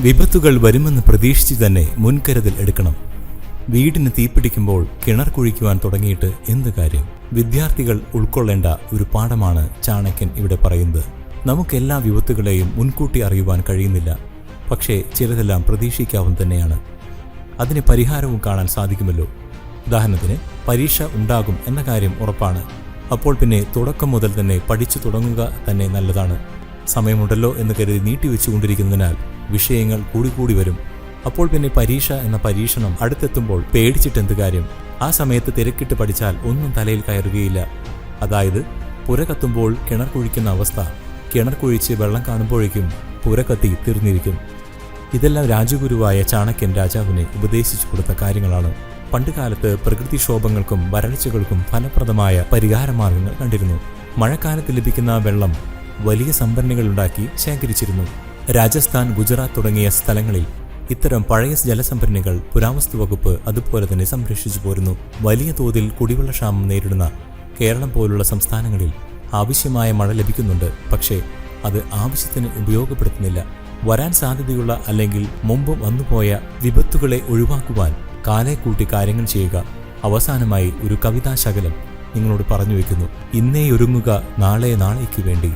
വിപത്തുകൾ വരുമെന്ന് പ്രതീക്ഷിച്ച് തന്നെ മുൻകരുതൽ എടുക്കണം. വീടിന് തീപിടിക്കുമ്പോൾ കിണർ കുഴിക്കുവാൻ തുടങ്ങിയിട്ട് എന്ത് കാര്യം? വിദ്യാർത്ഥികൾ ഉൾക്കൊള്ളേണ്ട ഒരു പാഠമാണ് ചാണക്യൻ ഇവിടെ പറയുന്നത്. നമുക്കെല്ലാ വിപത്തുകളെയും മുൻകൂട്ടി അറിയുവാൻ കഴിയുന്നില്ല. പക്ഷേ ചിലതെല്ലാം പ്രതീക്ഷിക്കാവുന്ന തന്നെയാണ്. അതിന് പരിഹാരവും കാണാൻ സാധിക്കുമല്ലോ. ഉദാഹരണത്തിന് പരീക്ഷ ഉണ്ടാകും എന്ന കാര്യം ഉറപ്പാണ്. അപ്പോൾ പിന്നെ തുടക്കം മുതൽ തന്നെ പഠിച്ചു തുടങ്ങുക തന്നെ നല്ലതാണ്. സമയമുണ്ടല്ലോ എന്ന് കരുതി നീട്ടിവെച്ചുകൊണ്ടിരിക്കുന്നതിനാൽ വിഷയങ്ങൾ കൂടിക്കൂടി വരും. അപ്പോൾ പിന്നെ പരീക്ഷ എന്ന പരീക്ഷണം അടുത്തെത്തുമ്പോൾ പേടിച്ചിട്ടെന്ത് കാര്യം? ആ സമയത്ത് തിരക്കിട്ട് പഠിച്ചാൽ ഒന്നും തലയിൽ കയറുകയില്ല. അതായത് പുര കത്തുമ്പോൾ കിണർ കുഴിക്കുന്ന അവസ്ഥ. കിണർ കുഴിച്ച് വെള്ളം കാണുമ്പോഴേക്കും പുര കത്തി തീർന്നിരിക്കും. ഇതെല്ലാം രാജഗുരുവായ ചാണക്യൻ രാജാവിനെ ഉപദേശിച്ചു കൊടുത്ത കാര്യങ്ങളാണ്. പണ്ടുകാലത്ത് പ്രകൃതിക്ഷോഭങ്ങൾക്കും വരൾച്ചകൾക്കും ഫലപ്രദമായ പരിഹാരമാർഗങ്ങൾ കണ്ടിരുന്നു. മഴക്കാലത്ത് ലഭിക്കുന്ന വെള്ളം വലിയ സംഭരണികളുണ്ടാക്കി ശേഖരിച്ചിരുന്നു. രാജസ്ഥാൻ ഗുജറാത്ത് തുടങ്ങിയ സ്ഥലങ്ങളിൽ ഇത്തരം പഴയ ജലസംഭരണികൾ പുരാവസ്തു വകുപ്പ് അതുപോലെ തന്നെ സംരക്ഷിച്ചു പോരുന്നു. വലിയ തോതിൽ കുടിവെള്ളക്ഷാമം നേരിടുന്ന കേരളം പോലുള്ള സംസ്ഥാനങ്ങളിൽ ആവശ്യമായ മഴ ലഭിക്കുന്നുണ്ട്. പക്ഷേ അത് ആവശ്യത്തിന് ഉപയോഗപ്പെടുത്തുന്നില്ല. വരാൻ സാധ്യതയുള്ള അല്ലെങ്കിൽ മുമ്പ് വന്നുപോയ വിപത്തുകളെ ഒഴിവാക്കുവാൻ കാലെ കൂട്ടി കാര്യങ്ങൾ ചെയ്യുക അവസാനമായി ഒരു കവിതാശകലം നിങ്ങളോട് പറഞ്ഞു വയ്ക്കുന്നു. ഇന്നേ ഒരുങ്ങുക നാളെ നാളേക്ക് വേണ്ടി.